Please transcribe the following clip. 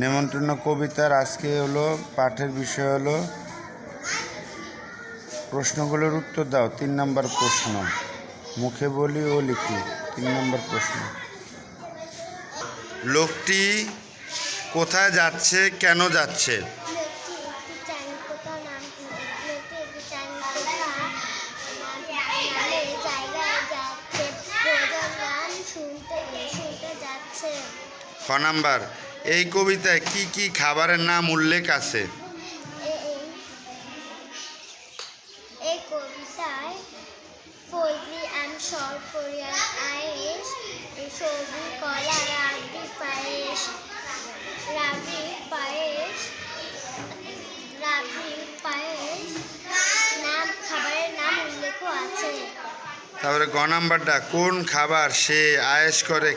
নেমন্ত্রণ কবিতার আজকে হলো, পাঠের বিষয় হলো, প্রশ্নগুলোর উত্তর দাও, তিন নম্বর প্রশ্ন। মুখে বলি ও লিখি, তিন নম্বর প্রশ্ন। লোকটি কোথায় যাচ্ছে, কেন যাচ্ছে? খ নাম্বার। এই কবিতায় কি কি খাবারের নাম উল্লেখ আছে? এই এই কবিতায় poultry and short Korean ice সবুজ কলা রাবড়ি পায়েস রাবড়ি পায়েস রাবড়ি পায়েস নাম খাবারের নাম উল্লেখ আছে। তারপরে গ নাম্বারটা কোন খাবার সে আয়েস করে